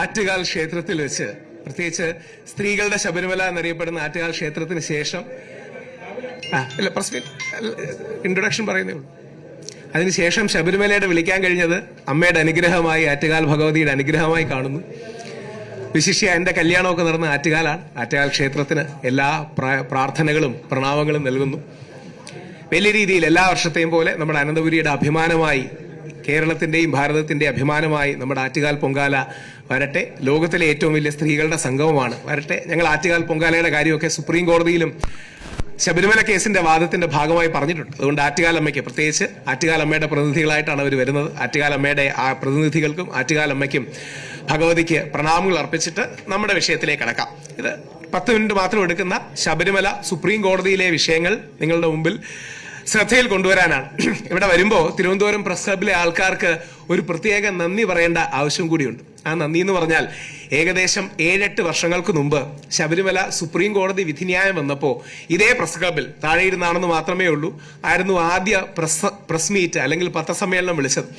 ആറ്റുകാൽ ക്ഷേത്രത്തിൽ വെച്ച് പ്രത്യേകിച്ച് സ്ത്രീകളുടെ ശബരിമല എന്നറിയപ്പെടുന്ന ആറ്റുകാൽ ക്ഷേത്രത്തിന് ശേഷം ആ ഇല്ല ഇൻട്രൊഡക്ഷൻ പറയുന്നേ ഉള്ളൂ. അതിനുശേഷം ശബരിമലയുടെ വിളിക്കാൻ കഴിഞ്ഞത് അമ്മയുടെ അനുഗ്രഹമായി ആറ്റുകാൽ ഭഗവതിയുടെ അനുഗ്രഹമായി കാണുന്നു. വിശിഷ്യ എന്റെ കല്യാണമൊക്കെ നടന്ന ആറ്റുകാലാണ് ആറ്റുകാൽ ക്ഷേത്രത്തിന് എല്ലാ പ്രാർത്ഥനകളും പ്രണാമങ്ങളും നൽകുന്നു. വലിയ രീതിയിൽ എല്ലാ വർഷത്തെയും പോലെ നമ്മുടെ അനന്തപുരിയുടെ അഭിമാനമായി കേരളത്തിന്റെയും ഭാരതത്തിന്റെയും അഭിമാനമായി നമ്മുടെ ആറ്റുകാൽ പൊങ്കാല വരട്ടെ. ലോകത്തിലെ ഏറ്റവും വലിയ സ്ത്രീകളുടെ സംഗമമാണ്. വരട്ടെ. ഞങ്ങൾ ആറ്റുകാൽ പൊങ്കാലയുടെ കാര്യമൊക്കെ സുപ്രീം കോടതിയിലും ശബരിമല കേസിന്റെ വാദത്തിന്റെ ഭാഗമായി പറഞ്ഞിട്ടുണ്ട്. അതുകൊണ്ട് ആറ്റുകാലമ്മയ്ക്ക് പ്രത്യേകിച്ച് ആറ്റുകാലമ്മയുടെ പ്രതിനിധികളായിട്ടാണ് അവർ വരുന്നത്. ആറ്റുകാലമ്മയുടെ ആ പ്രതിനിധികൾക്കും ആറ്റുകാലമ്മയ്ക്കും ഭഗവതിക്ക് പ്രണാമങ്ങൾ അർപ്പിച്ചിട്ട് നമ്മുടെ വിഷയത്തിലേക്ക് കടക്കാം. ഇത് പത്ത് മിനിറ്റ് മാത്രം എടുക്കുന്ന ശബരിമല സുപ്രീം കോടതിയിലെ വിഷയങ്ങൾ നിങ്ങളുടെ മുമ്പിൽ ശ്രദ്ധയിൽ കൊണ്ടുവരാനാണ്. ഇവിടെ വരുമ്പോൾ തിരുവനന്തപുരം പ്രസ് ക്ലബിലെ ആൾക്കാർക്ക് ഒരു പ്രത്യേക നന്ദി പറയേണ്ട ആവശ്യം കൂടിയുണ്ട്. ആ നന്ദി എന്ന് പറഞ്ഞാൽ ഏകദേശം ഏഴെട്ട് വർഷങ്ങൾക്ക് മുമ്പ് ശബരിമല സുപ്രീം കോടതി വിധിന്യായം വന്നപ്പോൾ ഇതേ പ്രസ് ക്ലബിൽ താഴെ ഇരുന്നാണെന്ന് മാത്രമേ ഉള്ളൂ. ആയിരുന്നു ആദ്യ പ്രസ് പ്രസ് മീറ്റ് അല്ലെങ്കിൽ പത്രസമ്മേളനം വിളിച്ചത്.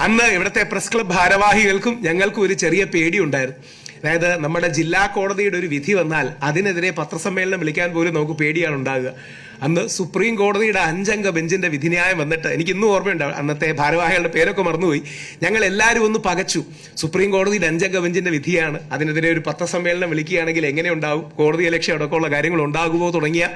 അന്ന് ഇവിടുത്തെ പ്രസ് ക്ലബ് ഭാരവാഹികൾക്കും ഞങ്ങൾക്കും ഒരു ചെറിയ പേടിയുണ്ടായിരുന്നു. അതായത് നമ്മുടെ ജില്ലാ കോടതിയുടെ ഒരു വിധി വന്നാൽ അതിനെതിരെ പത്രസമ്മേളനം വിളിക്കാൻ പോലും നമുക്ക് പേടിയാണ് ഉണ്ടാകുക. അന്ന് സുപ്രീം കോടതിയുടെ അഞ്ചംഗ ബെഞ്ചിന്റെ വിധിന്യായം വന്നിട്ട് എനിക്ക് ഇന്നും ഓർമ്മയുണ്ട്. അന്നത്തെ ഭാരവാഹികളുടെ പേരൊക്കെ മറന്നുപോയി. ഞങ്ങൾ എല്ലാവരും ഒന്ന് പകച്ചു. സുപ്രീം കോടതിയുടെ അഞ്ചംഗ ബെഞ്ചിന്റെ വിധിയാണ്. അതിനെതിരെ ഒരു പത്രസമ്മേളനം വിളിക്കുകയാണെങ്കിൽ എങ്ങനെ ഉണ്ടാവും? കോടതി ഇലക്ഷൻ അടക്കമുള്ള കാര്യങ്ങൾ ഉണ്ടാകുമോ തുടങ്ങിയ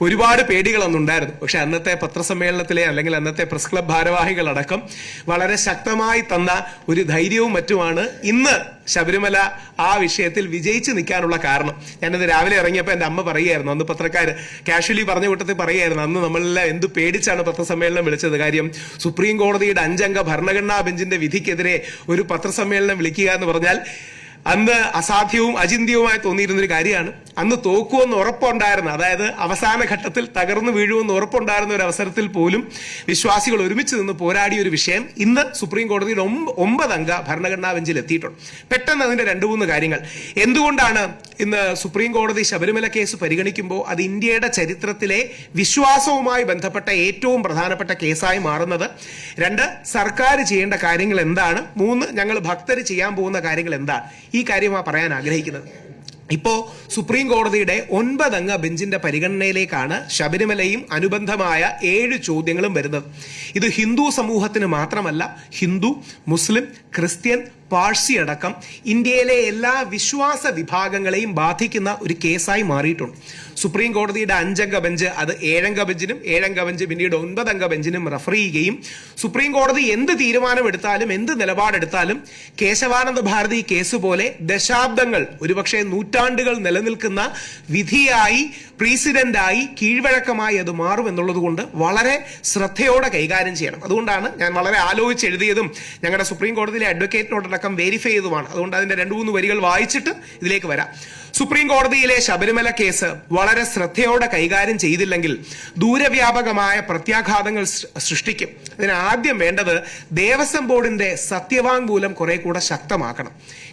ഒരുപാട് പേടികൾ അന്നുണ്ടായിരുന്നു. പക്ഷെ അന്നത്തെ പത്രസമ്മേളനത്തിലെ അല്ലെങ്കിൽ അന്നത്തെ പ്രസ് ക്ലബ് ഭാരവാഹികൾ അടക്കം വളരെ ശക്തമായി തന്ന ഒരു ധൈര്യവും മറ്റുമാണ് ഇന്ന് ശബരിമല ആ വിഷയത്തിൽ വിജയിച്ച് നിൽക്കാനുള്ള കാരണം. ഞാനത് രാവിലെ ഇറങ്ങിയപ്പോൾ എന്റെ അമ്മ പറയുമായിരുന്നു അന്ന് പത്രക്കാർ കാഷ്വലി പറഞ്ഞ കൂട്ടത്തിൽ പറയുമായിരുന്നു അന്ന് നമ്മളെല്ലാം എന്ത് പേടിച്ചാണ് പത്രസമ്മേളനം വിളിച്ചത്? കാര്യം സുപ്രീം കോടതിയുടെ അഞ്ചംഗ ഭരണഘടനാ ബെഞ്ചിന്റെ വിധിക്കെതിരെ ഒരു പത്രസമ്മേളനം വിളിക്കുക എന്ന് പറഞ്ഞാൽ അന്ന് അസാധ്യവും അചിന്തിയവുമായി തോന്നിയിരുന്ന ഒരു കാര്യമാണ്. അന്ന് തോക്കുമെന്ന് ഉറപ്പുണ്ടായിരുന്നു അതായത് അവസാന ഘട്ടത്തിൽ തകർന്നു വീഴുമെന്ന് ഉറപ്പുണ്ടായിരുന്ന ഒരു അവസരത്തിൽ പോലും വിശ്വാസികൾ ഒരുമിച്ച് നിന്ന് പോരാടിയ ഒരു വിഷയം ഇന്ന് സുപ്രീം കോടതിയുടെ ഒമ്പതംഗ ഭരണഘടനാ ബെഞ്ചിൽ എത്തിയിട്ടുണ്ട് പെട്ടെന്ന് അതിന്റെ രണ്ടു മൂന്ന് കാര്യങ്ങൾ. എന്തുകൊണ്ടാണ് ഇന്ന് സുപ്രീം കോടതി ശബരിമല കേസ് പരിഗണിക്കുമ്പോൾ അത് ഇന്ത്യയുടെ ചരിത്രത്തിലെ വിശ്വാസവുമായി ബന്ധപ്പെട്ട ഏറ്റവും പ്രധാനപ്പെട്ട കേസായി മാറുന്നത്. രണ്ട് സർക്കാർ ചെയ്യേണ്ട കാര്യങ്ങൾ എന്താണ്? മൂന്ന് ഞങ്ങൾ ഭക്തർ ചെയ്യാൻ പോകുന്ന കാര്യങ്ങൾ എന്താണ് ഈ കാര്യമാണ് പറയാൻ ആഗ്രഹിക്കുന്നത്. ഇപ്പോൾ സുപ്രീം കോടതിയുടെ ഒൻപതംഗ ബെഞ്ചിന്റെ പരിഗണനയിലേക്കാണ് ശബരിമലയും അനുബന്ധമായ ഏഴ് ചോദ്യങ്ങളും വരുന്നത്. ഇത് ഹിന്ദു സമൂഹത്തിന് മാത്രമല്ല ഹിന്ദു മുസ്ലിം ക്രിസ്ത്യൻ പാഴ്സി അടക്കം ഇന്ത്യയിലെ എല്ലാ വിശ്വാസ വിഭാഗങ്ങളെയും ബാധിക്കുന്ന ഒരു കേസായി മാറിയിട്ടുണ്ട്. സുപ്രീം കോടതിയുടെ അഞ്ചംഗ ബെഞ്ച് അത് ഏഴംഗ ബെഞ്ചിനും ഏഴംഗ ബെഞ്ച് പിന്നീട് ഒൻപതംഗ ബെഞ്ചിനും റഫർ ചെയ്യുകയും സുപ്രീം കോടതി എന്ത് തീരുമാനമെടുത്താലും എന്ത് നിലപാടെടുത്താലും കേശവാനന്ദ ഭാരതി കേസ് പോലെ ദശാബ്ദങ്ങൾ ഒരുപക്ഷെ നൂറ്റാണ്ടുകൾ നിലനിൽക്കുന്ന വിധിയായി പ്രീസിഡന്റായി കീഴ്വഴക്കമായി അത് മാറും എന്നുള്ളത് കൊണ്ട് വളരെ ശ്രദ്ധയോടെ കൈകാര്യം ചെയ്യണം. അതുകൊണ്ടാണ് ഞാൻ വളരെ ആലോചിച്ച് എഴുതിയതും ഞങ്ങളുടെ സുപ്രീം കോടതിയിലെ അഡ്വക്കേറ്റിനോടക്കം വെരിഫൈ ചെയ്തതുമാണ്. അതുകൊണ്ട് അതിന്റെ രണ്ട് മൂന്ന് വരികൾ വായിച്ചിട്ട് ഇതിലേക്ക് വരാം. സുപ്രീം കോടതിയിലെ ശബരിമല കേസ് വളരെ ശ്രദ്ധയോടെ കൈകാര്യം ചെയ്തില്ലെങ്കിൽ ദൂരവ്യാപകമായ പ്രത്യാഘാതങ്ങൾ സൃഷ്ടിക്കും. അതിന് ആദ്യം വേണ്ടത് ദേവസ്വം ബോർഡിന്റെ സത്യവാങ്മൂലം കുറെ കൂടെ ശക്തമാക്കണം.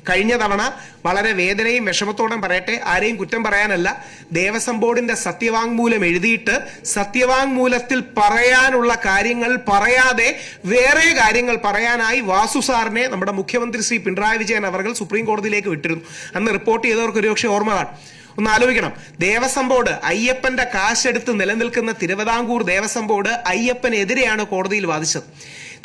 കഴിഞ്ഞ തവണ വളരെ വേദനയും വിഷമത്തോടും പറയട്ടെ ആരെയും കുറ്റം പറയാനല്ല. ദേവസ്വം ബോർഡിന്റെ സത്യവാങ്മൂലം എഴുതിയിട്ട് സത്യവാങ്മൂലത്തിൽ പറയാനുള്ള കാര്യങ്ങൾ പറയാതെ വേറെ കാര്യങ്ങൾ പറയാനായി വാസു സാറിനെ നമ്മുടെ മുഖ്യമന്ത്രി ശ്രീ പിണറായി വിജയൻ അവർ സുപ്രീം കോടതിയിലേക്ക് വിട്ടിരുന്നു. അന്ന് റിപ്പോർട്ട് ചെയ്തവർക്ക് ഒരുപക്ഷെ ഓർമ്മ കാണും ഒന്ന് ആലോചിക്കണം. ദേവസ്വം ബോർഡ് അയ്യപ്പന്റെ കാശെടുത്ത് നിലനിൽക്കുന്ന തിരുവിതാംകൂർ ദേവസ്വം ബോർഡ് അയ്യപ്പനെതിരെയാണ് കോടതിയിൽ വാദിച്ചത്.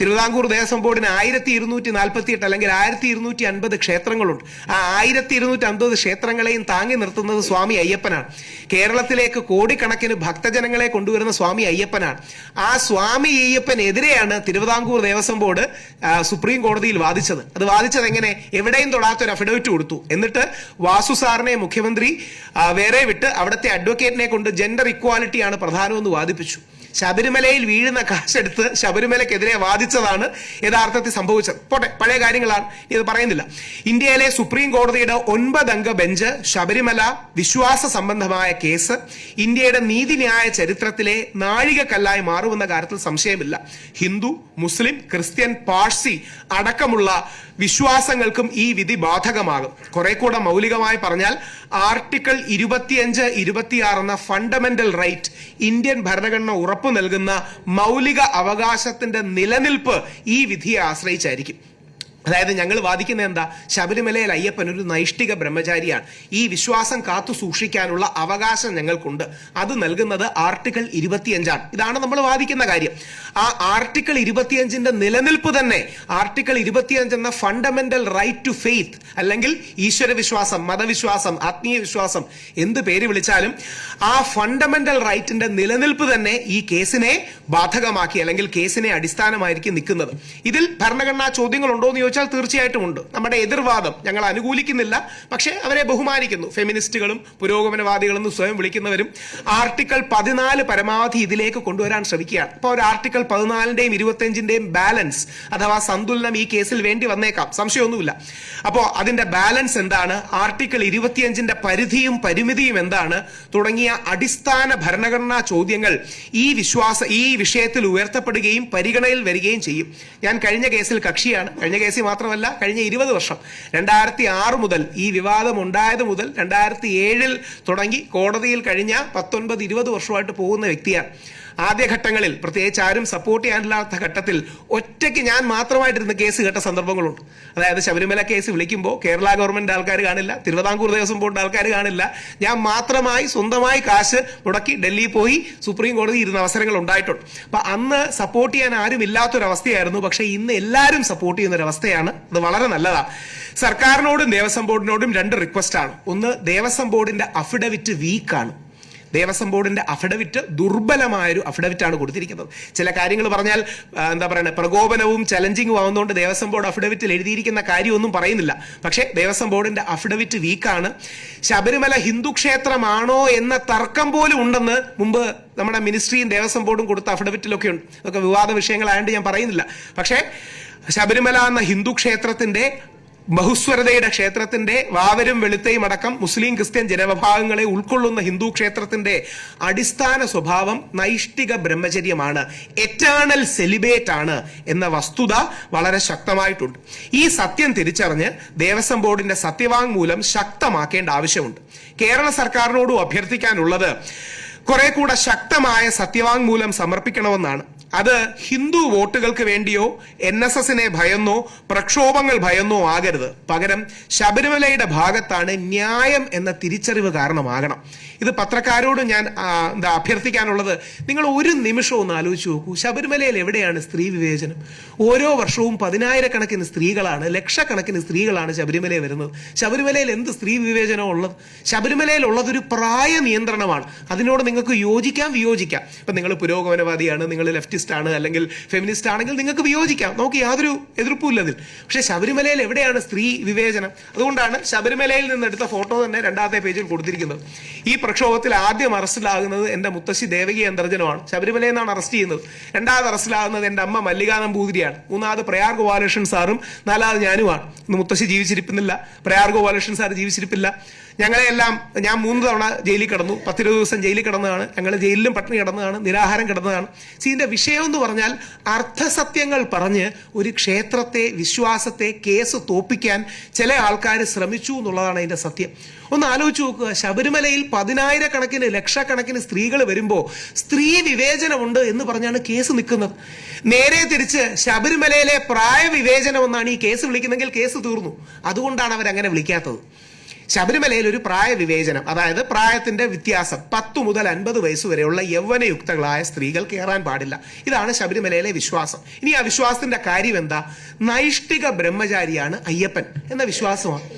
തിരുവിതാംകൂർ ദേവസ്വം ബോർഡിന് ആയിരത്തി ഇരുന്നൂറ്റി നാൽപ്പത്തി എട്ട് അല്ലെങ്കിൽ ആയിരത്തി ഇരുന്നൂറ്റി അൻപത് ക്ഷേത്രങ്ങളുണ്ട്. ആ ആയിരത്തി ഇരുന്നൂറ്റി അൻപത് ക്ഷേത്രങ്ങളെയും താങ്ങി നിർത്തുന്നത് സ്വാമി അയ്യപ്പനാണ്. കേരളത്തിലേക്ക് കോടിക്കണക്കിന് ഭക്തജനങ്ങളെ കൊണ്ടുവരുന്ന സ്വാമി അയ്യപ്പനാണ്. ആ സ്വാമി അയ്യപ്പനെതിരെയാണ് തിരുവിതാംകൂർ ദേവസ്വം ബോർഡ് സുപ്രീം കോടതിയിൽ വാദിച്ചത്. അത് വാദിച്ചത് എങ്ങനെ? എവിടെയും തൊടാത്ത ഒരു അഫിഡവിറ്റ് കൊടുത്തു. എന്നിട്ട് വാസു സാറിനെ മുഖ്യമന്ത്രി വേറെ വിട്ട് അവിടുത്തെ അഡ്വക്കേറ്റിനെ കൊണ്ട് ജെൻഡർ ഇക്വാലിറ്റിയാണ് പ്രധാനമെന്ന് വാദിപ്പിച്ചു. ശബരിമലയിൽ വീഴുന്ന കാശെടുത്ത് ശബരിമലക്കെതിരെ വാദിച്ചതാണ് യഥാർത്ഥത്തിൽ സംഭവിച്ചത്. പോട്ടെ പഴയ കാര്യങ്ങളാണ്. ഇത് പറയുന്നില്ല. ഇന്ത്യയിലെ സുപ്രീം കോടതിയുടെ ഒൻപതംഗ ബെഞ്ച് ശബരിമല വിശ്വാസ സംബന്ധമായ കേസ് ഇന്ത്യയുടെ നീതിന്യായ ചരിത്രത്തിലെ നാഴികക്കല്ലായി മാറുമെന്ന കാര്യത്തിൽ സംശയമില്ല. ഹിന്ദു മുസ്ലിം ക്രിസ്ത്യൻ പാഴ്സി അടക്കമുള്ള വിശ്വാസങ്ങൾക്കും ഈ വിധി ബാധകമാകും. കുറെ കൂടെ മൗലികമായി പറഞ്ഞാൽ ആർട്ടിക്കിൾ ഇരുപത്തിയഞ്ച് ഇരുപത്തിയാറ് എന്ന ഫണ്ടമെന്റൽ റൈറ്റ് ഇന്ത്യൻ ഭരണഘടന ഉറപ്പു നൽകുന്ന മൗലിക അവകാശത്തിന്റെ നിലനിൽപ്പ് ഈ വിധിയെ ആശ്രയിച്ചായിരിക്കും. അതായത് ഞങ്ങൾ വാദിക്കുന്നത് എന്താ? ശബരിമലയിൽ അയ്യപ്പൻ ഒരു നൈഷ്ഠിക ബ്രഹ്മചാരിയാണ്. ഈ വിശ്വാസം കാത്തു സൂക്ഷിക്കാനുള്ള അവകാശം ഞങ്ങൾക്കുണ്ട്. അത് നൽകുന്നത് ആർട്ടിക്കിൾ ഇരുപത്തിയഞ്ചാണ്. ഇതാണ് നമ്മൾ വാദിക്കുന്ന കാര്യം. ആ ആർട്ടിക്കിൾ ഇരുപത്തിയഞ്ചിന്റെ നിലനിൽപ്പ് തന്നെ ആർട്ടിക്കിൾ ഇരുപത്തിയഞ്ച് എന്ന ഫണ്ടമെന്റൽ റൈറ്റ് ടു ഫെയ്ത്ത് അല്ലെങ്കിൽ ഈശ്വര വിശ്വാസം മതവിശ്വാസം ആത്മീയ വിശ്വാസം എന്ത് പേര് വിളിച്ചാലും ആ ഫണ്ടമെന്റൽ റൈറ്റിന്റെ നിലനിൽപ്പ് തന്നെ ഈ കേസിനെ ബാധകമാക്കി അല്ലെങ്കിൽ കേസിനെ അടിസ്ഥാനമായിരിക്കും നിൽക്കുന്നത്. ഇതിൽ ഭരണഘടനാ ചോദ്യങ്ങൾ ഉണ്ടോ എന്ന് ചോദിച്ചാൽ തീർച്ചയായിട്ടും ഉണ്ട്. നമ്മുടെ എതിർവാദം ഞങ്ങൾ അനുകൂലിക്കുന്നില്ല. പക്ഷേ അവരെ ബഹുമാനിക്കുന്നു. ഫെമിനിസ്റ്റുകളും പുരോഗമനവാദികളെന്ന് സ്വയം വിളിക്കുന്നവരും ആർട്ടിക്കിൾ പതിനാല് പരമാവധി ഇതിലേക്ക് കൊണ്ടുവരാൻ ശ്രമിക്കുകയാണ്. അപ്പോൾ ഒരു ആർട്ടിക്കിൾ പതിനാലിന്റെയും ഇരുപത്തഞ്ചിന്റെയും ബാലൻസ് അഥവാ സന്തുലനം ഈ കേസിൽ വേണ്ടി വന്നേക്കാം. സംശയമൊന്നുമില്ല. അപ്പോൾ അതിന്റെ ബാലൻസ് എന്താണ്? ആർട്ടിക്കിൾ ഇരുപത്തിയഞ്ചിന്റെ പരിധിയും പരിമിതിയും എന്താണ്? തുടങ്ങിയ അടിസ്ഥാന ഭരണഘടനാ ചോദ്യങ്ങൾ ഈ വിശ്വാസ ഈ വിഷയത്തിൽ ഉയർത്തപ്പെടുകയും പരിഗണയിൽ വരികയും ചെയ്യും. ഞാൻ കഴിഞ്ഞ കേസിൽ കക്ഷിയാണ്. കഴിഞ്ഞ കേസിൽ മാത്രമല്ല കഴിഞ്ഞ ഇരുപത് വർഷം രണ്ടായിരത്തി ആറ് മുതൽ ഈ വിവാദം ഉണ്ടായത് മുതൽ രണ്ടായിരത്തി ഏഴിൽ തുടങ്ങി കോടതിയിൽ കഴിഞ്ഞ പത്തൊൻപത് ഇരുപത് വർഷമായിട്ട് പോകുന്ന വ്യക്തിയാണ്. ആദ്യഘട്ടങ്ങളിൽ പ്രത്യേകിച്ച് ആരും സപ്പോർട്ട് ചെയ്യാനില്ലാത്ത ഘട്ടത്തിൽ ഒറ്റയ്ക്ക് ഞാൻ മാത്രമായിട്ടിരുന്ന് കേസ് കേട്ട സന്ദർഭങ്ങളുണ്ട്. അതായത് ശബരിമല കേസ് വിളിക്കുമ്പോൾ കേരള ഗവൺമെന്റ് ആൾക്കാർ കാണില്ല തിരുവിതാംകൂർ ദേവസ്വം ബോർഡ് ആൾക്കാർ കാണില്ല. ഞാൻ മാത്രമായി സ്വന്തമായി കാശ് മുടക്കി ഡൽഹിയിൽ പോയി സുപ്രീം കോടതി ഇരുന്ന അവസരങ്ങൾ ഉണ്ടായിട്ടുണ്ട്. അപ്പൊ അന്ന് സപ്പോർട്ട് ചെയ്യാൻ ആരും ഇല്ലാത്തൊരവസ്ഥയായിരുന്നു. പക്ഷേ ഇന്ന് എല്ലാവരും സപ്പോർട്ട് ചെയ്യുന്ന ഒരു അവസ്ഥയാണ് അത് വളരെ നല്ലതാണ് സർക്കാരിനോടും ദേവസ്വം ബോർഡിനോടും രണ്ട് റിക്വസ്റ്റ് ആണ്. ഒന്ന് ദേവസ്വം ബോർഡിന്റെ അഫിഡവിറ്റ് വീക്കാണ് ദേവസ്വം ബോർഡിന്റെ അഫിഡവിറ്റ് ദുർബലമായൊരു അഫിഡവിറ്റാണ് കൊടുത്തിരിക്കുന്നത്. ചില കാര്യങ്ങൾ പറഞ്ഞാൽ എന്താ പറയുക പ്രകോപനവും ചലഞ്ചിങ്ങും ആവുന്നതുകൊണ്ട് ദേവസ്വം ബോർഡ് അഫിഡവിറ്റിൽ എഴുതിയിരിക്കുന്ന കാര്യമൊന്നും പറയുന്നില്ല. പക്ഷേ ദേവസ്വം ബോർഡിന്റെ അഫിഡവിറ്റ് വീക്കാണ് ശബരിമല ഹിന്ദു ക്ഷേത്രമാണോ എന്ന തർക്കം പോലും ഉണ്ടെന്ന് മുമ്പ് നമ്മുടെ മിനിസ്ട്രിയും ദേവസ്വം ബോർഡും കൊടുത്ത അഫിഡവിറ്റിലൊക്കെ ഉണ്ട്. അതൊക്കെ വിവാദ വിഷയങ്ങളായതുകൊണ്ട് ഞാൻ പറയുന്നില്ല. പക്ഷേ ശബരിമല എന്ന ഹിന്ദു ക്ഷേത്രത്തിന്റെ ബഹുസ്വരതയുടെ ക്ഷേത്രത്തിന്റെ വാവരും വെളുത്തയും അടക്കം മുസ്ലിം ക്രിസ്ത്യൻ ജനവിഭാഗങ്ങളെ ഉൾക്കൊള്ളുന്ന ഹിന്ദു ക്ഷേത്രത്തിന്റെ അടിസ്ഥാന സ്വഭാവം നൈഷ്ഠിക ബ്രഹ്മചര്യമാണ്. എറ്റേണൽ സെലിബേറ്റ് ആണ് എന്ന വസ്തുത വളരെ ശക്തമായിട്ടുണ്ട്. ഈ സത്യം തിരിച്ചറിഞ്ഞ് ദേവസ്വം ബോർഡിന്റെ സത്യവാങ്മൂലം ശക്തമാക്കേണ്ട ആവശ്യമുണ്ട്. കേരള സർക്കാരിനോടും അഭ്യർത്ഥിക്കാനുള്ളത് കുറെ കൂടെ ശക്തമായ സത്യവാങ്മൂലം സമർപ്പിക്കണമെന്നാണ്. അത് ഹിന്ദു വോട്ടുകൾക്ക് വേണ്ടിയോ എൻ എസ് എസിനെ ഭയന്നോ പ്രക്ഷോഭങ്ങൾ ഭയന്നോ ആകരുത്. പകരം ശബരിമലയുടെ ഭാഗത്താണ് ന്യായം എന്ന തിരിച്ചറിവ് കാരണമാകണം. ഇത് പത്രക്കാരോട് ഞാൻ എന്താ അഭ്യർത്ഥിക്കാനുള്ളത് നിങ്ങൾ ഒരു നിമിഷം ഒന്ന് ആലോചിച്ച് നോക്കൂ. ശബരിമലയിൽ എവിടെയാണ് സ്ത്രീ വിവേചനം? ഓരോ വർഷവും പതിനായിരക്കണക്കിന് സ്ത്രീകളാണ് ലക്ഷക്കണക്കിന് സ്ത്രീകളാണ് ശബരിമലയിൽ വരുന്നത്. ശബരിമലയിൽ എന്ത് സ്ത്രീ വിവേചനം ഉള്ളത്? ശബരിമലയിൽ ഉള്ളത് ഒരു പ്രായ നിയന്ത്രണമാണ് അതിനോട് നിങ്ങൾക്ക് യോജിക്കാം വിയോജിക്കാം. ഇപ്പം നിങ്ങൾ പുരോഗമനവാദിയാണ് നിങ്ങൾ ലെഫ്റ്റിസ്റ്റ് ആണ് അല്ലെങ്കിൽ ഫെമിനിസ്റ്റ് ആണെങ്കിൽ നിങ്ങൾക്ക് വിയോജിക്കാം. നമുക്ക് യാതൊരു എതിർപ്പുമില്ല അതിൽ പക്ഷേ ശബരിമലയിൽ എവിടെയാണ് സ്ത്രീ വിവേചനം? അതുകൊണ്ടാണ് ശബരിമലയിൽ നിന്ന് എടുത്ത ഫോട്ടോ തന്നെ രണ്ടാമത്തെ പേജിൽ കൊടുത്തിരിക്കുന്നത്. ഈ പ്രക്ഷോഭത്തിൽ ആദ്യം അറസ്റ്റിലാകുന്നത് എന്റെ മുത്തശ്ശി ദേവകി അന്തർജനമാണ്. ശബരിമലയിൽ നിന്നാണ് അറസ്റ്റ് ചെയ്യുന്നത്. രണ്ടാമത് അറസ്റ്റിലാകുന്നത് എന്റെ അമ്മ മല്ലികാ നമ്പൂതിരിയാണ് മൂന്നാമത് പ്രയാർ ഗോപാലകൃഷ്ണൻ സാറും നാലാമത് ഞാനുമാണ്. ഇന്ന് മുത്തശ്ശി ജീവിച്ചിരിക്കുന്നില്ല. പ്രയാർ ഗോപാലകൃഷ്ണൻ സാർ ജീവിച്ചിരിപ്പില്ല. ഞങ്ങളെല്ലാം ഞാൻ മൂന്ന് തവണ ജയിലിൽ കിടന്നു. പത്തിരുപത് ദിവസം ജയിലിൽ കിടന്നതാണ്. ഞങ്ങൾ ജയിലിലും പട്ടിണി കിടന്നതാണ്. നിരാഹാരം കിടന്നതാണ്. സീന്റെ ഇതിന്റെ വിഷയം എന്ന് പറഞ്ഞാൽ അർത്ഥസത്യങ്ങൾ പറഞ്ഞ് ഒരു ക്ഷേത്രത്തെ വിശ്വാസത്തെ കേസ് തോപ്പിക്കാൻ ചില ആൾക്കാർ ശ്രമിച്ചു എന്നുള്ളതാണ് അതിന്റെ സത്യം. ഒന്ന് ആലോചിച്ച് നോക്കുക. ശബരിമലയിൽ പതിനായിരക്കണക്കിന് ലക്ഷക്കണക്കിന് സ്ത്രീകൾ വരുമ്പോൾ സ്ത്രീ വിവേചനമുണ്ട് എന്ന് പറഞ്ഞാണ് കേസ് നിൽക്കുന്നത്. നേരെ തിരിച്ച് ശബരിമലയിലെ പ്രായ വിവേചനം എന്നാണ് ഈ കേസ് വിളിക്കുന്നതെങ്കിൽ കേസ് തീർന്നു. അതുകൊണ്ടാണ് അവരങ്ങനെ വിളിക്കാത്തത്. ശബരിമലയിൽ ഒരു പ്രായ വിവേചനം അതായത് പ്രായത്തിന്റെ വ്യത്യാസം പത്തു മുതൽ അൻപത് വയസ്സ് വരെയുള്ള യൗവനയുക്തകളായ സ്ത്രീകൾ കയറാൻ പാടില്ല. ഇതാണ് ശബരിമലയിലെ വിശ്വാസം. ഇനി ആ വിശ്വാസത്തിന്റെ കാര്യം എന്താ നൈഷ്ഠിക ബ്രഹ്മചാരിയാണ് അയ്യപ്പൻ എന്ന വിശ്വാസമാണ്.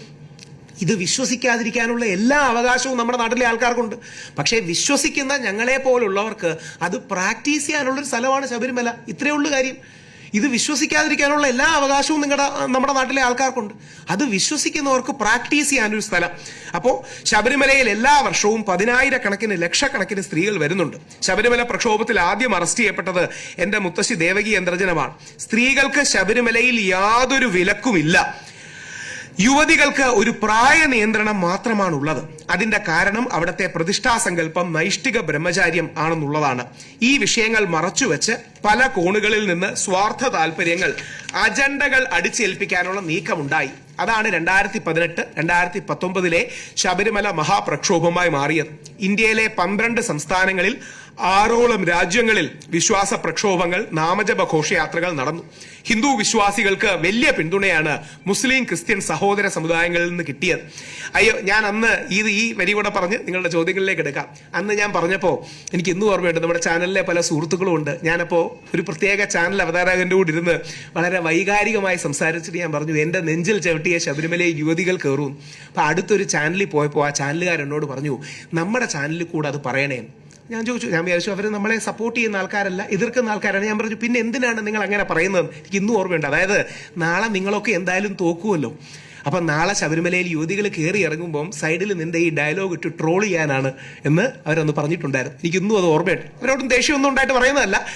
ഇത് വിശ്വസിക്കാതിരിക്കാനുള്ള എല്ലാ അവകാശവും നമ്മുടെ നാട്ടിലെ ആൾക്കാർക്കുണ്ട്. പക്ഷേ വിശ്വസിക്കുന്ന ഞങ്ങളെ പോലുള്ളവർക്ക് അത് പ്രാക്ടീസ് ചെയ്യാനുള്ള ഒരു സ്ഥലമാണ് ശബരിമല. ഇത്രയേ ഉള്ളൂ കാര്യം. ഇത് വിശ്വസിക്കാതിരിക്കാനുള്ള എല്ലാ അവകാശവും നിങ്ങളുടെ നമ്മുടെ നാട്ടിലെ ആൾക്കാർക്കുണ്ട്. അത് വിശ്വസിക്കുന്നവർക്ക് പ്രാക്ടീസ് ചെയ്യാനൊരു സ്ഥലം. അപ്പോൾ ശബരിമലയിൽ എല്ലാ വർഷവും പതിനായിരക്കണക്കിന് ലക്ഷക്കണക്കിന് സ്ത്രീകൾ വരുന്നുണ്ട്. ശബരിമല പ്രക്ഷോഭത്തിൽ ആദ്യം അറസ്റ്റ് ചെയ്യപ്പെട്ടത് എന്റെ മുത്തശ്ശി ദേവകി യന്ത്രജനമാണ്. സ്ത്രീകൾക്ക് ശബരിമലയിൽ യാതൊരു വിലക്കുമില്ല. യുവതികൾക്ക് ഒരു പ്രായ നിയന്ത്രണം മാത്രമാണുള്ളത്. അതിന്റെ കാരണം അവിടുത്തെ പ്രതിഷ്ഠാസങ്കല്പം നൈഷ്ഠിക ബ്രഹ്മചാര്യം ആണെന്നുള്ളതാണ്. ഈ വിഷയങ്ങൾ മറച്ചുവെച്ച് പല കോണുകളിൽ നിന്ന് സ്വാർത്ഥ താല്പര്യങ്ങൾ അജണ്ടകൾ അടിച്ചേൽപ്പിക്കാനുള്ള നീക്കമുണ്ടായി. അതാണ് രണ്ടായിരത്തി പതിനെട്ട് രണ്ടായിരത്തി പത്തൊമ്പതിലെ ശബരിമല മഹാപ്രക്ഷോഭമായി മാറിയത്. ഇന്ത്യയിലെ പന്ത്രണ്ട് സംസ്ഥാനങ്ങളിൽ ആറോളം രാജ്യങ്ങളിൽ വിശ്വാസ പ്രക്ഷോഭങ്ങൾ നാമജപ ഘോഷയാത്രകൾ നടന്നു. ഹിന്ദു വിശ്വാസികൾക്ക് വലിയ പിന്തുണയാണ് മുസ്ലിം ക്രിസ്ത്യൻ സഹോദര സമുദായങ്ങളിൽ നിന്ന് കിട്ടിയത്. അയ്യോ ഞാൻ അന്ന് ഇത് ഈ വരി കൂടെ പറഞ്ഞ് നിങ്ങളുടെ ചോദ്യങ്ങളിലേക്ക് എടുക്കാം. അന്ന് ഞാൻ പറഞ്ഞപ്പോൾ എനിക്ക് ഇന്നും ഓർമ്മയുണ്ട് നമ്മുടെ ചാനലിലെ പല സുഹൃത്തുക്കളും ഉണ്ട്. ഞാനപ്പോൾ ഒരു പ്രത്യേക ചാനൽ അവതാരകന്റെ കൂടെ ഇരുന്ന് വളരെ വൈകാരികമായി സംസാരിച്ചിട്ട് ഞാൻ പറഞ്ഞു എന്റെ നെഞ്ചിൽ ചവിട്ടിയ ശബരിമലയിൽ യുവതികൾ കയറും അപ്പോൾ അടുത്തൊരു ചാനലിൽ പോയപ്പോൾ ആ ചാനലുകാരെന്നോട് പറഞ്ഞു നമ്മുടെ ചാനലിൽ കൂടെ അത് പറയണേ. ഞാൻ ചോദിച്ചു ഞാൻ വിചാരിച്ചു അവർ നമ്മളെ സപ്പോർട്ട് ചെയ്യുന്ന ആൾക്കാരല്ല എതിർക്കുന്ന ആൾക്കാരാണ്. ഞാൻ പറഞ്ഞു പിന്നെ എന്തിനാണ് നിങ്ങൾ അങ്ങനെ പറയുന്നത്? എനിക്ക് ഇന്നും ഓർമ്മയുണ്ട്. അതായത് നാളെ നിങ്ങളൊക്കെ എന്തായാലും തോക്കുമല്ലോ അപ്പം നാളെ ശബരിമലയിൽ യുവതികൾ കയറി ഇറങ്ങുമ്പം സൈഡിൽ നിന്റെ ഈ ഡയലോഗ് ഇട്ട് ട്രോൾ ചെയ്യാനാണ് എന്ന് അവരൊന്ന് പറഞ്ഞിട്ടുണ്ടായിരുന്നു. എനിക്ക് ഇന്നും അത് ഓർമ്മയുണ്ട്. അവരോടും ദേഷ്യമൊന്നും ഉണ്ടായിട്ട് പറയുന്നതല്ല.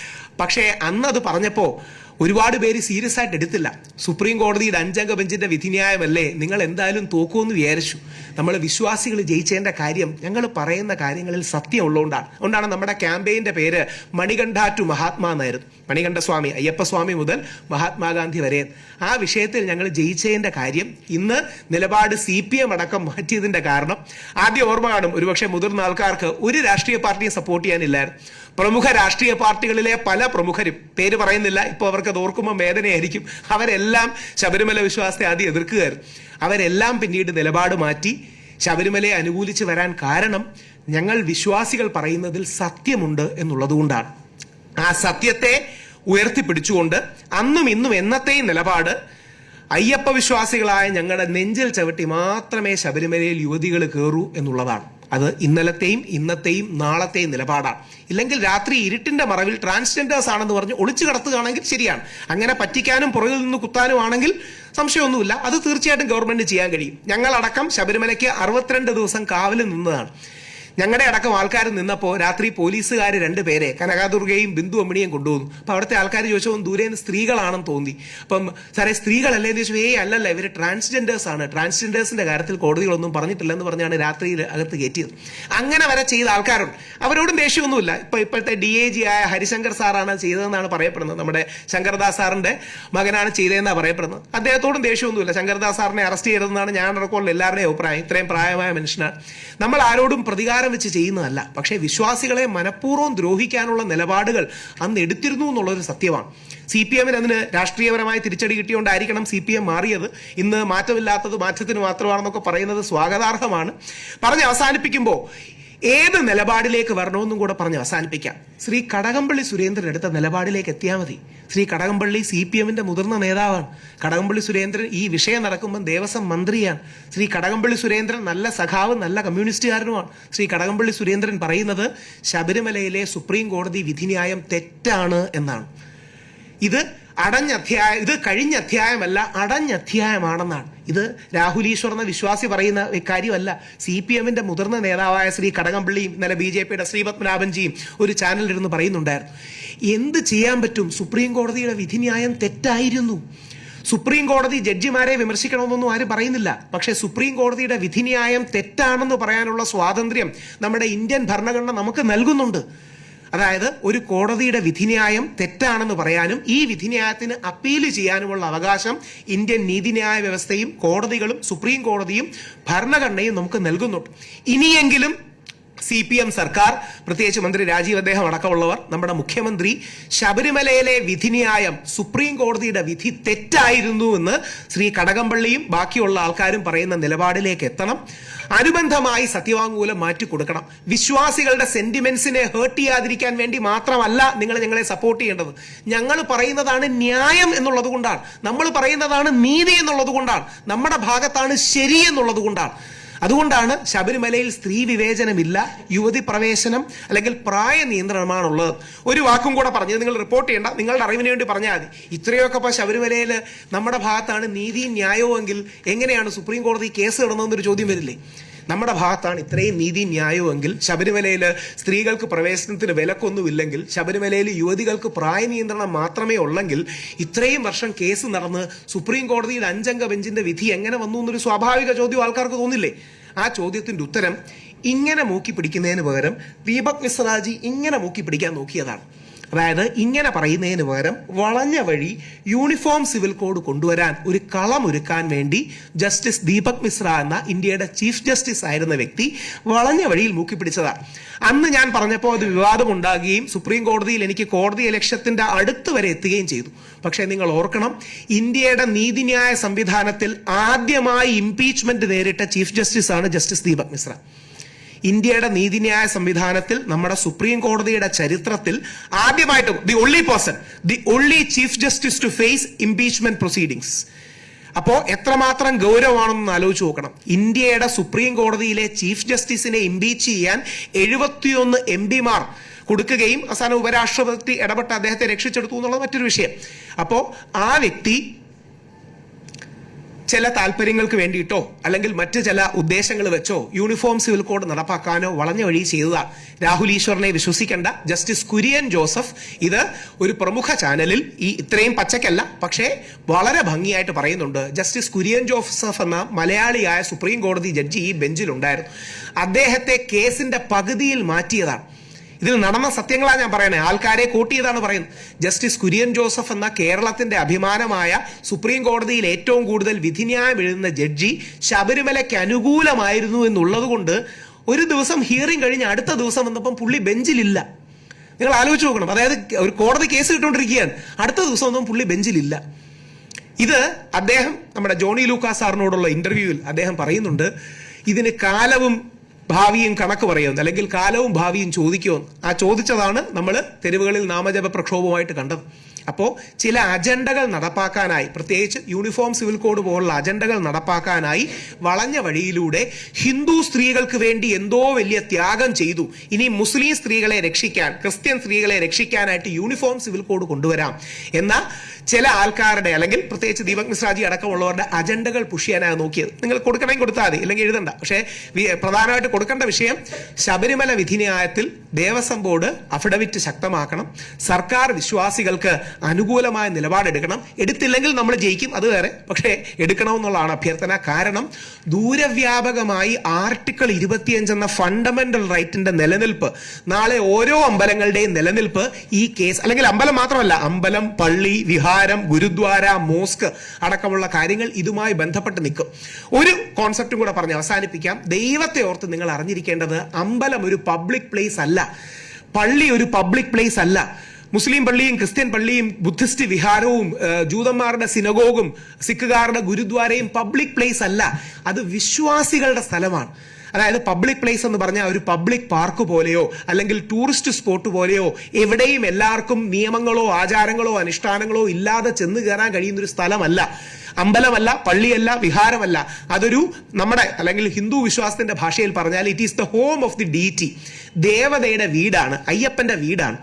പക്ഷേ അന്ന് അത് പറഞ്ഞപ്പോൾ ഒരുപാട് പേര് സീരിയസ് ആയിട്ട് എടുത്തില്ല. സുപ്രീം കോടതിയുടെ അഞ്ചംഗ ബെഞ്ചിന്റെ വിധിന്യായമല്ലേ? നിങ്ങൾ എന്തായാലും തോക്കുമെന്ന് വിചാരിച്ചു. നമ്മൾ വിശ്വാസികൾ ജയിച്ചതിന്റെ കാര്യം ഞങ്ങൾ പറയുന്ന കാര്യങ്ങളിൽ സത്യം ഉള്ളതുകൊണ്ടാണ്. അതുകൊണ്ടാണ് നമ്മുടെ ക്യാമ്പയിന്റെ പേര് മണികണ്ഠാറ്റു മഹാത്മാ എന്നായിരുന്നു മണികണ്ഠസ്വാമി അയ്യപ്പസ്വാമി മുതൽ മഹാത്മാഗാന്ധി വരെ. ആ വിഷയത്തിൽ ഞങ്ങൾ ജയിച്ചതിന്റെ കാര്യം ഇന്ന് നിലപാട് സി പി എം അടക്കം മാറ്റിയതിന്റെ കാരണം. ആദ്യ ഓർമ്മ കാണും ഒരുപക്ഷെ മുതിർന്ന ആൾക്കാർക്ക് ഒരു രാഷ്ട്രീയ പാർട്ടിയെ സപ്പോർട്ട് ചെയ്യാനില്ലായിരുന്നു. പ്രമുഖ രാഷ്ട്രീയ പാർട്ടികളിലെ പല പ്രമുഖരും പേര് പറയുന്നില്ല ഇപ്പോൾ അവർക്ക് അത് ഓർക്കുമ്പോൾ വേദനയായിരിക്കും. അവരെല്ലാം ശബരിമല വിശ്വാസത്തെ ആദ്യം എതിർക്കുകയായിരുന്നു. അവരെല്ലാം പിന്നീട് നിലപാട് മാറ്റി ശബരിമലയെ അനുകൂലിച്ച് വരാൻ കാരണം ഞങ്ങൾ വിശ്വാസികൾ പറയുന്നതിൽ സത്യമുണ്ട് എന്നുള്ളതുകൊണ്ടാണ്. ആ സത്യത്തെ ഉയർത്തിപ്പിടിച്ചുകൊണ്ട് അന്നും ഇന്നും എന്നത്തെയും നിലപാട് അയ്യപ്പ വിശ്വാസികളായ ഞങ്ങളുടെ നെഞ്ചിൽ ചവിട്ടി മാത്രമേ ശബരിമലയിൽ യുവതികൾ കയറൂ എന്നുള്ളതാണ്. അത് ഇന്നലത്തെയും ഇന്നത്തെയും നാളത്തെയും നിലപാടാണ്. ഇല്ലെങ്കിൽ രാത്രി ഇരുട്ടിന്റെ മറവിൽ ട്രാൻസ്ജെൻഡേഴ്സ് ആണെന്ന് പറഞ്ഞ് ഒളിച്ചു കടത്തുകയാണെങ്കിൽ ശരിയാണ്. അങ്ങനെ പറ്റിക്കാനും പുറകിൽ നിന്ന് കുത്താനും ആണെങ്കിൽ സംശയമൊന്നുമില്ല. അത് തീർച്ചയായിട്ടും ഗവൺമെന്റ് ചെയ്യാൻ കഴിയും. ഞങ്ങളടക്കം ശബരിമലയ്ക്ക് അറുപത്തിരണ്ട് ദിവസം കാവലിൽ നിന്നതാണ്. ഞങ്ങളുടെ അടക്കം ആൾക്കാർ നിന്നപ്പോൾ രാത്രി പോലീസുകാർ രണ്ടുപേരെ കനകാദുർഗയും ബിന്ദു അമ്മിണിയും കൊണ്ടുവന്നു. അപ്പോൾ അവിടുത്തെ ആൾക്കാർ ചോദിച്ചപ്പോൾ ദൂരെ നിന്ന് സ്ത്രീകളാണെന്ന് തോന്നി. അപ്പം സാറേ സ്ത്രീകളല്ലേ എന്ന് ചോദിച്ചു ഏയ് അല്ലല്ല ഇവർ ട്രാൻസ്ജെൻഡേഴ്സ് ആണ്. ട്രാൻസ്ജെൻഡേഴ്സിന്റെ കാര്യത്തിൽ കോടതികളൊന്നും പറഞ്ഞിട്ടില്ലെന്ന് പറഞ്ഞാണ് രാത്രിയിൽ അകത്ത് കയറ്റിയത്. അങ്ങനെ വരെ ചെയ്ത ആൾക്കാരുണ്ട്. അവരോടും ദേഷ്യമൊന്നുമില്ല. ഇപ്പൊ ഇപ്പോഴത്തെ ഡി എ ജി ആയ ഹരിശങ്കർ സാറാണ് ചെയ്തതെന്നാണ് പറയപ്പെടുന്നത്. നമ്മുടെ ശങ്കർദാസ് സാറിന്റെ മകനാണ് ചെയ്തതെന്നാണ് പറയപ്പെടുന്നത്. അദ്ദേഹത്തോടും ദേഷ്യമൊന്നുമില്ല. ശങ്കർദാസ് സാറിനെ അറസ്റ്റ് ചെയ്തതെന്നാണ് ഞാൻ റെക്കോർഡിൽ എല്ലാവരുടെയും അഭിപ്രായം. ഇത്രയും പ്രായമായ മനുഷ്യനാണ്. നമ്മൾ ആരോടും പ്രതികാരം വെച്ച് ചെയ്യുന്നതല്ല. പക്ഷേ വിശ്വാസികളെ മനഃപൂർവം ദ്രോഹിക്കാനുള്ള നിലപാടുകൾ അന്ന് എടുത്തിരുന്നു എന്നുള്ളൊരു സത്യമാണ്. സി പി എമ്മിന് അതിന് രാഷ്ട്രീയപരമായ തിരിച്ചടി കിട്ടിയോണ്ടായിരിക്കണം സി പി എം മാറിയത്. ഇന്ന് മാറ്റമില്ലാത്തത് മാറ്റത്തിന് മാത്രമാണെന്നൊക്കെ പറയുന്നത് സ്വാഗതാർഹമാണ്. പറഞ്ഞ് അവസാനിപ്പിക്കുമ്പോൾ ഏത് നിലപാടിലേക്ക് വരണമെന്നും കൂടെ പറഞ്ഞ് അവസാനിപ്പിക്കാം. ശ്രീ കടകംപള്ളി സുരേന്ദ്രൻ എടുത്ത നിലപാടിലേക്ക് എത്തിയാൽ മതി. ശ്രീ കടകംപള്ളി സി പി എമ്മിന്റെ മുതിർന്ന നേതാവാണ്. കടകംപള്ളി സുരേന്ദ്രൻ ഈ വിഷയം നടക്കുമ്പോൾ ദേവസ്വം മന്ത്രിയാണ്. ശ്രീ കടകംപള്ളി സുരേന്ദ്രൻ നല്ല സഖാവ് നല്ല കമ്മ്യൂണിസ്റ്റുകാരനുമാണ്. ശ്രീ കടകംപള്ളി സുരേന്ദ്രൻ പറയുന്നത് ശബരിമലയിലെ സുപ്രീം കോടതി വിധിന്യായം തെറ്റാണ് എന്നാണ്. ഇത് അടഞ്ഞ അധ്യായം ഇത് കഴിഞ്ഞ അധ്യായമല്ല അടഞ്ഞ അധ്യായമാണെന്നാണ്. ഇത് രാഹുൽ ഈശ്വർ എന്ന വിശ്വാസി പറയുന്ന കാര്യമല്ല. സി പി എമ്മിന്റെ മുതിർന്ന നേതാവായ ശ്രീ കടകംപള്ളിയും ഇന്നലെ ബി ജെ പിയുടെ ശ്രീപത്മനാഭൻജിയും ഒരു ചാനലിലിരുന്ന് പറയുന്നുണ്ടായിരുന്നു. എന്ത് ചെയ്യാൻ പറ്റും? സുപ്രീം കോടതിയുടെ വിധിന്യായം തെറ്റായിരുന്നു. സുപ്രീം കോടതി ജഡ്ജിമാരെ വിമർശിക്കണമെന്നൊന്നും ആരും പറയുന്നില്ല. പക്ഷേ സുപ്രീം കോടതിയുടെ വിധിന്യായം തെറ്റാണെന്ന് പറയാനുള്ള സ്വാതന്ത്ര്യം നമ്മുടെ ഇന്ത്യൻ ഭരണഘടന നമുക്ക് നൽകുന്നുണ്ട്. അതായത് ഒരു കോടതിയുടെ വിധിന്യായം തെറ്റാണെന്ന് പറയാനും ഈ വിധിന്യായത്തിന് അപ്പീൽ ചെയ്യാനുമുള്ള അവകാശം ഇന്ത്യൻ നീതിന്യായ വ്യവസ്ഥയും കോടതികളും സുപ്രീം കോടതിയും ഭരണഘടനയും നമുക്ക് നൽകുന്നുണ്ട്. ഇനിയെങ്കിലും സി പി എം സർക്കാർ പ്രത്യേകിച്ച് മന്ത്രി രാജീവ് അദ്ദേഹം അടക്കമുള്ളവർ നമ്മുടെ മുഖ്യമന്ത്രി ശബരിമലയിലെ വിധിന്യായം സുപ്രീം കോടതിയുടെ വിധി തെറ്റായിരുന്നു എന്ന് ശ്രീ കടകംപള്ളിയും ബാക്കിയുള്ള ആൾക്കാരും പറയുന്ന നിലപാടിലേക്ക് എത്തണം. അനുബന്ധമായി സത്യവാങ്മൂലം മാറ്റി കൊടുക്കണം. വിശ്വാസികളുടെ സെന്റിമെന്റ്സിനെ ഹേർട്ട് ചെയ്യാതിരിക്കാൻ വേണ്ടി മാത്രമല്ല നിങ്ങൾ ഞങ്ങളെ സപ്പോർട്ട് ചെയ്യേണ്ടത്. ഞങ്ങൾ പറയുന്നതാണ് ന്യായം എന്നുള്ളത് കൊണ്ടാണ്. നമ്മൾ പറയുന്നതാണ് നീതി എന്നുള്ളത് കൊണ്ടാണ്. നമ്മുടെ ഭാഗത്താണ് ശരി എന്നുള്ളത് കൊണ്ടാണ്. അതുകൊണ്ടാണ് ശബരിമലയിൽ സ്ത്രീ വിവേചനമില്ല യുവതി പ്രവേശനം അല്ലെങ്കിൽ പ്രായ നിയന്ത്രണമാണുള്ളത്. ഒരു വാക്കും കൂടെ പറഞ്ഞു നിങ്ങൾ റിപ്പോർട്ട് ചെയ്യേണ്ട നിങ്ങളുടെ അറിവിന് വേണ്ടി പറഞ്ഞാൽ മതി. ഇത്രയൊക്കെ ഇപ്പോൾ ശബരിമലയിൽ നമ്മുടെ ഭാഗത്താണ് നീതിയും ന്യായവും എങ്കിൽ എങ്ങനെയാണ് സുപ്രീം കോടതി കേസ് ഇടുന്നതെന്നൊരു ചോദ്യം വരില്ലേ? നമ്മുടെ ഭാഗത്താണ് ഇത്രയും നീതി ന്യായമെങ്കിൽ ശബരിമലയിൽ സ്ത്രീകൾക്ക് പ്രവേശനത്തിന് വിലക്കൊന്നുമില്ലെങ്കിൽ ശബരിമലയിൽ യുവതികൾക്ക് പ്രായ നിയന്ത്രണം മാത്രമേ ഉള്ളെങ്കിൽ ഇത്രയും വർഷം കേസ് നടന്ന് സുപ്രീം കോടതിയിൽ അഞ്ചംഗ ബെഞ്ചിന്റെ വിധി എങ്ങനെ വന്നു എന്നൊരു സ്വാഭാവിക ചോദ്യം ആൾക്കാർക്ക് തോന്നില്ലേ? ആ ചോദ്യത്തിന്റെ ഉത്തരം ഇങ്ങനെ മൂക്കി പിടിക്കുന്നതിന് പകരം ദീപക് മിശ്രാജി ഇങ്ങനെ മൂക്കി പിടിക്കാൻ നോക്കിയതാണ്. അതായത് ഇങ്ങനെ പറയുന്നതിന് പകരം വളഞ്ഞ വഴി യൂണിഫോം സിവിൽ കോഡ് കൊണ്ടുവരാൻ ഒരു കളമൊരുക്കാൻ വേണ്ടി ജസ്റ്റിസ് ദീപക് മിശ്ര എന്ന ഇന്ത്യയുടെ ചീഫ് ജസ്റ്റിസ് ആയിരുന്ന വ്യക്തി വളഞ്ഞ വഴിയിൽ മൂക്കിപ്പിടിച്ചതാണ് അന്ന് ഞാൻ പറഞ്ഞപ്പോൾ അത് വിവാദമുണ്ടാകുകയും സുപ്രീം കോടതിയിൽ എനിക്ക് കോടതി ലക്ഷ്യത്തിന്റെ അടുത്ത് വരെ എത്തുകയും ചെയ്തു. പക്ഷേ നിങ്ങൾ ഓർക്കണം ഇന്ത്യയുടെ നീതിന്യായ സംവിധാനത്തിൽ ആദ്യമായി ഇംപീച്ച്മെന്റ് നേരിട്ട ചീഫ് ജസ്റ്റിസ് ആണ് ജസ്റ്റിസ് ദീപക് മിശ്ര. ഇന്ത്യയുടെ നീതിന്യായ സംവിധാനത്തിൽ നമ്മുടെ സുപ്രീം കോടതിയുടെ ചരിത്രത്തിൽ ആദ്യമായിട്ടും the only person the only chief justice to face impeachment proceedings അപ്പോ എത്രമാത്രം ഗൗരവമാണെന്ന് ആലോചിച്ച് നോക്കണം. ഇന്ത്യയുടെ സുപ്രീം കോടതിയിലെ ചീഫ് ജസ്റ്റിസിനെ ഇംപീച്ച് ചെയ്യാൻ എഴുപത്തിയൊന്ന് എം പിമാർ കൊടുക്കുകയും അവസാനം ഉപരാഷ്ട്രപതി ഇടപെട്ട് അദ്ദേഹത്തെ രക്ഷിച്ചെടുത്തു എന്നുള്ളത് മറ്റൊരു വിഷയം. അപ്പോ ആ വ്യക്തി ചില താല്പര്യങ്ങൾക്ക് വേണ്ടിയിട്ടോ അല്ലെങ്കിൽ മറ്റ് ചില ഉദ്ദേശങ്ങൾ വെച്ചോ യൂണിഫോം സിവിൽ കോഡ് നടപ്പാക്കാനോ വളഞ്ഞ വഴി ചെയ്തതാണ് രാഹുൽ ഈശ്വറിനെ വിശ്വസിക്കേണ്ട. ജസ്റ്റിസ് കുര്യൻ ജോസഫ് ഇത് ഒരു പ്രമുഖ ചാനലിൽ ഈ ഇത്രയും പച്ചക്കല്ല പക്ഷേ വളരെ ഭംഗിയായിട്ട് പറയുന്നുണ്ട്. ജസ്റ്റിസ് കുര്യൻ ജോസഫ് എന്ന മലയാളിയായ സുപ്രീം കോടതി ജഡ്ജി ഈ ബെഞ്ചിലുണ്ടായിരുന്നു. അദ്ദേഹത്തെ കേസിന്റെ പകുതിയിൽ മാറ്റിയതാണ്. ഇതിൽ നടന്ന സത്യങ്ങളാണ് ഞാൻ പറയണേ. ആൾക്കാരെ കൂട്ടിയതാണ് പറയുന്നത്. ജസ്റ്റിസ് കുര്യൻ ജോസഫ് എന്ന കേരളത്തിന്റെ അഭിമാനമായ സുപ്രീം കോടതിയിൽ ഏറ്റവും കൂടുതൽ വിധിന്യായം എഴുതുന്ന ജഡ്ജി ശബരിമലയ്ക്ക് അനുകൂലമായിരുന്നു എന്നുള്ളത് കൊണ്ട് ഒരു ദിവസം ഹിയറിംഗ് കഴിഞ്ഞ് അടുത്ത ദിവസം വന്നപ്പം പുള്ളി ബെഞ്ചിലില്ല. നിങ്ങൾ ആലോചിച്ച് നോക്കണം. അതായത് ഒരു കോടതി കേസ് കിട്ടുകൊണ്ടിരിക്കുകയാണ് അടുത്ത ദിവസം ഒന്നും പുള്ളി ബെഞ്ചിലില്ല. ഇത് അദ്ദേഹം നമ്മുടെ ജോണി ലൂക്കാസ് സാറിനോടുള്ള ഇന്റർവ്യൂവിൽ അദ്ദേഹം പറയുന്നുണ്ട്. ഇതിന് കാലവും ഭാവിയും കണക്ക് പറയുമെന്ന് അല്ലെങ്കിൽ കാലവും ഭാവിയും ചോദിക്കുമെന്ന്. ആ ചോദിച്ചതാണ് നമ്മൾ തെരുവുകളിൽ നാമജപ പ്രക്ഷോഭമായിട്ട് കണ്ടത്. അപ്പോൾ ചില അജണ്ടകൾ നടപ്പാക്കാനായി പ്രത്യേകിച്ച് യൂണിഫോം സിവിൽ കോഡ് പോലുള്ള അജണ്ടകൾ നടപ്പാക്കാനായി വളഞ്ഞ വഴിയിലൂടെ ഹിന്ദു സ്ത്രീകൾക്ക് വേണ്ടി എന്തോ വലിയ ത്യാഗം ചെയ്തു. ഇനി മുസ്ലിം സ്ത്രീകളെ രക്ഷിക്കാൻ ക്രിസ്ത്യൻ സ്ത്രീകളെ രക്ഷിക്കാനായിട്ട് യൂണിഫോം സിവിൽ കോഡ് കൊണ്ടുവരാം എന്ന ചില ആൾക്കാരുടെ അല്ലെങ്കിൽ പ്രത്യേകിച്ച് ദീപക് മിശ്രാജി അടക്കമുള്ളവരുടെ അജണ്ടകൾ പുഷ് ചെയ്യാനാണ് നോക്കിയത്. നിങ്ങൾ കൊടുക്കണമെങ്കിൽ കൊടുത്താൽ മതി അല്ലെങ്കിൽ എഴുതണ്ട. പക്ഷേ പ്രധാനമായിട്ട് കൊടുക്കേണ്ട വിഷയം ശബരിമല വിധിന്യായത്തിൽ ദേവസ്വം ബോർഡ് അഫിഡവിറ്റ് ശക്തമാക്കണം. സർക്കാർ വിശ്വാസികൾക്ക് അനുകൂലമായ നിലപാടെടുക്കണം എടുത്തില്ലെങ്കിൽ നമ്മൾ ജയിക്കും അത് വേറെ. പക്ഷേ എടുക്കണമെന്നുള്ളതാണ് അഭ്യർത്ഥന. കാരണം ദൂരവ്യാപകമായി ആർട്ടിക്കിൾ ഇരുപത്തിയഞ്ച് എന്ന ഫണ്ടമെന്റൽ റൈറ്റിന്റെ നിലനിൽപ്പ് നാളെ ഓരോ അമ്പലങ്ങളുടെയും നിലനിൽപ്പ് ഈ കേസ് അല്ലെങ്കിൽ അമ്പലം മാത്രമല്ല അമ്പലം പള്ളി വിഹാരം ഗുരുദ്വാര മോസ്ക് അടക്കമുള്ള കാര്യങ്ങൾ ഇതുമായി ബന്ധപ്പെട്ട് നിൽക്കും. ഒരു കോൺസെപ്റ്റും കൂടെ പറഞ്ഞ് അവസാനിപ്പിക്കാം. ദൈവത്തെ ഓർത്ത് നിങ്ങൾ അറിഞ്ഞിരിക്കേണ്ടത് അമ്പലം ഒരു പബ്ലിക് പ്ലേസ് അല്ല. പള്ളി ഒരു പബ്ലിക് പ്ലേസ് അല്ല. മുസ്ലിം പള്ളിയും ക്രിസ്ത്യൻ പള്ളിയും ബുദ്ധിസ്റ്റ് വിഹാരവും ജൂതന്മാരുടെ സിനഗോഗും സിഖുകാരുടെ ഗുരുദ്വാരയും പബ്ലിക് പ്ലേസ് അല്ല. അത് വിശ്വാസികളുടെ സ്ഥലമാണ്. അതായത് പബ്ലിക് പ്ലേസ് എന്ന് പറഞ്ഞാൽ ഒരു പബ്ലിക് പാർക്ക് പോലെയോ അല്ലെങ്കിൽ ടൂറിസ്റ്റ് സ്പോട്ട് പോലെയോ എവിടെയും എല്ലാവർക്കും നിയമങ്ങളോ ആചാരങ്ങളോ അനുഷ്ഠാനങ്ങളോ ഇല്ലാതെ ചെന്ന് കയറാൻ കഴിയുന്ന ഒരു സ്ഥലമല്ല. അമ്പലമല്ല പള്ളിയല്ല വിഹാരമല്ല. അതൊരു നമ്മുടെ അല്ലെങ്കിൽ ഹിന്ദു വിശ്വാസത്തിന്റെ ഭാഷയിൽ പറഞ്ഞാൽ it is the home of the deity ദേവതയുടെ വീടാണ് അയ്യപ്പന്റെ വീടാണ്.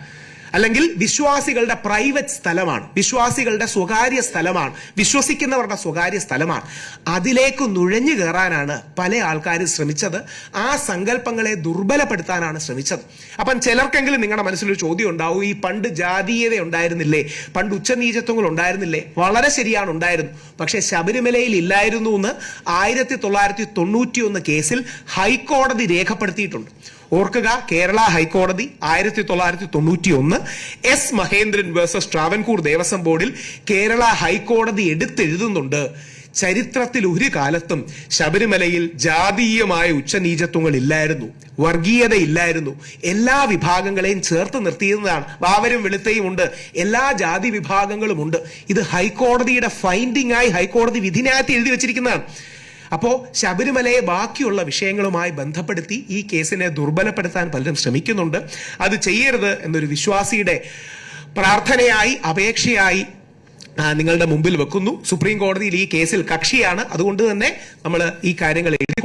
അല്ലെങ്കിൽ വിശ്വാസികളുടെ പ്രൈവറ്റ് സ്ഥലമാണ്. വിശ്വാസികളുടെ സ്വകാര്യ സ്ഥലമാണ്. വിശ്വസിക്കുന്നവരുടെ സ്വകാര്യ സ്ഥലമാണ്. അതിലേക്ക് നുഴഞ്ഞു കയറാനാണ് പല ആൾക്കാരും ശ്രമിച്ചത്. ആ സങ്കല്പങ്ങളെ ദുർബലപ്പെടുത്താനാണ് ശ്രമിച്ചത്. അപ്പം ചിലർക്കെങ്കിലും നിങ്ങളുടെ മനസ്സിലൊരു ചോദ്യം ഉണ്ടാവും. ഈ പണ്ട് ജാതീയത ഉണ്ടായിരുന്നില്ലേ? പണ്ട് ഉച്ചനീചത്വങ്ങൾ ഉണ്ടായിരുന്നില്ലേ? വളരെ ശരിയാണ് ഉണ്ടായിരുന്നു. പക്ഷേ ശബരിമലയിൽ ഇല്ലായിരുന്നു എന്ന് ആയിരത്തി തൊള്ളായിരത്തി തൊണ്ണൂറ്റി ഒന്ന് കേസിൽ ഹൈക്കോടതി രേഖപ്പെടുത്തിയിട്ടുണ്ട്. ഓർക്കുക കേരള ഹൈക്കോടതി ആയിരത്തി തൊള്ളായിരത്തി തൊണ്ണൂറ്റി ഒന്ന് എസ് മഹേന്ദ്രൻ വേഴ്സസ് ട്രാവൻകൂർ ദേവസ്വം ബോർഡിൽ കേരള ഹൈക്കോടതി എടുത്തെഴുതുന്നുണ്ട്. ചരിത്രത്തിൽ ഒരു കാലത്തും ശബരിമലയിൽ ജാതീയമായ ഉച്ചനീചത്വങ്ങൾ ഇല്ലായിരുന്നു വർഗീയത ഇല്ലായിരുന്നു എല്ലാ വിഭാഗങ്ങളെയും ചേർത്ത് നിർത്തിയിരുന്നതാണ്. വാവരും വെളുത്തയും ഉണ്ട്. എല്ലാ ജാതി വിഭാഗങ്ങളും ഉണ്ട്. ഇത് ഹൈക്കോടതിയുടെ ഫൈൻഡിംഗ് ആയി ഹൈക്കോടതി വിധിനായത്തിൽ എഴുതി വെച്ചിരിക്കുന്നതാണ്. അപ്പോ ശബരിമലയെ ബാക്കിയുള്ള വിഷയങ്ങളുമായി ബന്ധപ്പെടുത്തി ഈ കേസിനെ ദുർബലപ്പെടുത്താൻ പലരും ശ്രമിക്കുന്നുണ്ട്. അത് ചെയ്യരുത് എന്നൊരു വിശ്വാസിയുടെ പ്രാർത്ഥനയായി അപേക്ഷയായി നിങ്ങളുടെ മുമ്പിൽ വെക്കുന്നു. സുപ്രീം കോടതിയിൽ ഈ കേസിൽ കക്ഷിയാണ്. അതുകൊണ്ട് തന്നെ നമ്മൾ ഈ കാര്യങ്ങൾ എഴുതി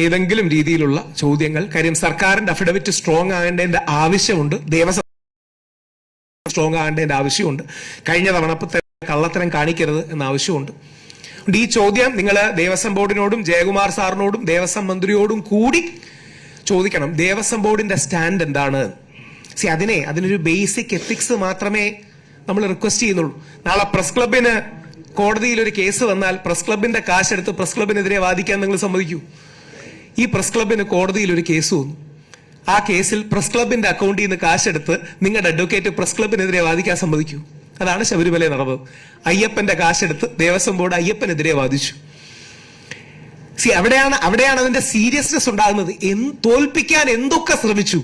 ഏതെങ്കിലും രീതിയിലുള്ള ചോദ്യങ്ങൾ കാര്യം സർക്കാരിന്റെ അഫിഡവിറ്റ് സ്ട്രോങ് ആകേണ്ടതിന്റെ ആവശ്യമുണ്ട് ദേവസ്വം സ്ട്രോങ് ആകേണ്ടതിന്റെ ആവശ്യമുണ്ട്. കഴിഞ്ഞ തവണ കള്ളത്തരം കാണിക്കരുത് എന്ന ആവശ്യമുണ്ട്. ഈ ചോദ്യം നിങ്ങൾ ദേവസ്വം ബോർഡിനോടും ജയകുമാർ സാറിനോടും ദേവസ്വം മന്ത്രിയോടും കൂടി ചോദിക്കണം. ദേവസ്വം ബോർഡിന്റെ സ്റ്റാൻഡ് എന്താണ്? സി അതിനെ അതിനൊരു ബേസിക് എത്തിക്സ് മാത്രമേ നമ്മൾ റിക്വസ്റ്റ് ചെയ്യുന്നുള്ളൂ. നാളെ പ്രസ് ക്ലബിന് കോടതിയിൽ ഒരു കേസ് വന്നാൽ പ്രസ് ക്ലബിന്റെ കാശെടുത്ത് പ്രസ് ക്ലബിനെതിരെ വാദിക്കാൻ നിങ്ങൾ സമ്മതിക്കൂ. ഈ പ്രസ് ക്ലബിന് കോടതിയിൽ ഒരു കേസ് വന്നു. ആ കേസിൽ പ്രസ് ക്ലബിന്റെ അക്കൗണ്ടിൽ നിന്ന് കാശെടുത്ത് നിങ്ങളുടെ അഡ്വക്കേറ്റ് പ്രസ് ക്ലബിനെതിരെ വാദിക്കാൻ സമ്മതിക്കൂ. അതാണ് ശബരിമല നടന്നത്. അയ്യപ്പന്റെ കാശെടുത്ത് ദേവസ്വം ബോർഡ് അയ്യപ്പനെതിരെ വാദിച്ചു. സി അവിടെയാണ് അവിടെയാണ് അതിന്റെ സീരിയസ്നെസ് ഉണ്ടാകുന്നത്. എന്ത് തോൽപ്പിക്കാൻ എന്തൊക്കെ ശ്രമിച്ചു?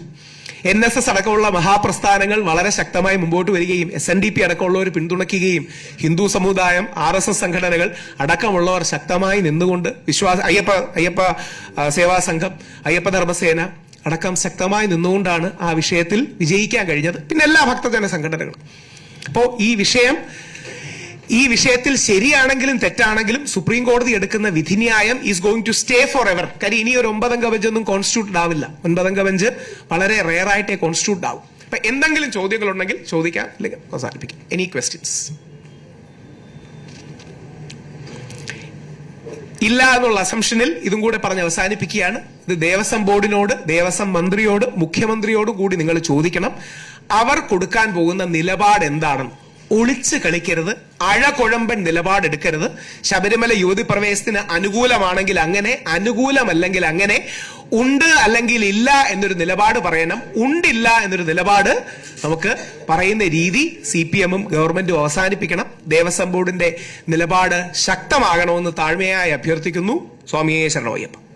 എൻ എസ് എസ് അടക്കമുള്ള മഹാപ്രസ്ഥാനങ്ങൾ വളരെ ശക്തമായി മുമ്പോട്ട് വരികയും എസ് എൻ ഡി പി അടക്കമുള്ളവർ പിന്തുണയ്ക്കുകയും ഹിന്ദു സമുദായം ആർ എസ് എസ് സംഘടനകൾ അടക്കമുള്ളവർ ശക്തമായി നിന്നുകൊണ്ട് വിശ്വാസ അയ്യപ്പ അയ്യപ്പ സേവാ സംഘം അയ്യപ്പ ധർമ്മസേന അടക്കം ശക്തമായി നിന്നുകൊണ്ടാണ് ആ വിഷയത്തിൽ വിജയിക്കാൻ കഴിഞ്ഞത്. പിന്നെ എല്ലാ ഭക്തജന സംഘടനകളും. അപ്പോൾ ഈ വിഷയം ഈ വിഷയത്തിൽ ശരിയാണെങ്കിലും തെറ്റാണെങ്കിലും സുപ്രീം കോടതി എടുക്കുന്ന വിധിന്യായം is going to stay for ever കാര്യം ഇനി ഒരു ഒമ്പതംഗ ബെഞ്ച് ഒന്നും കോൺസ്റ്റിറ്റ്യൂട്ട് ആവില്ല. ഒൻപതംഗ ബെഞ്ച് വളരെ റെയർ ആയിട്ടേ കോൺസ്റ്റിറ്റ്യൂട്ട് ആവും. അപ്പൊ എന്തെങ്കിലും ചോദ്യങ്ങൾ ഉണ്ടെങ്കിൽ ചോദിക്കാം അല്ലെങ്കിൽ അവസാനിപ്പിക്കാം. എനി ക്വസ്റ്റ്യൻസ് ഇല്ല എന്നുള്ള അസംഷനിൽ ഇതും കൂടെ പറഞ്ഞ് അവസാനിപ്പിക്കുകയാണ്. ഇത് ദേവസ്വം ബോർഡിനോട് ദേവസ്വം മന്ത്രിയോട് മുഖ്യമന്ത്രിയോടും കൂടി നിങ്ങൾ ചോദിക്കണം. അവർ കൊടുക്കാൻ പോകുന്ന നിലപാട് എന്താണെന്ന്. ഒളിച്ച് കളിക്കരുത്. അഴകുഴമ്പൻ നിലപാടെടുക്കരുത്. ശബരിമല യുവതി പ്രവേശത്തിന് അനുകൂലമാണെങ്കിൽ അങ്ങനെ അനുകൂലമല്ലെങ്കിൽ അങ്ങനെ ഉണ്ട് അല്ലെങ്കിൽ ഇല്ല എന്നൊരു നിലപാട് പറയണം. ഉണ്ടില്ല എന്നൊരു നിലപാട് നമുക്ക് പറയുന്ന രീതി സി പി എമ്മും ഗവൺമെന്റും അവസാനിപ്പിക്കണം. ദേവസ്വം ബോർഡിന്റെ നിലപാട് ശക്തമാകണമെന്ന് താഴ്മയായി അഭ്യർത്ഥിക്കുന്നു സ്വാമിയെ ശരണമയ്യപ്പ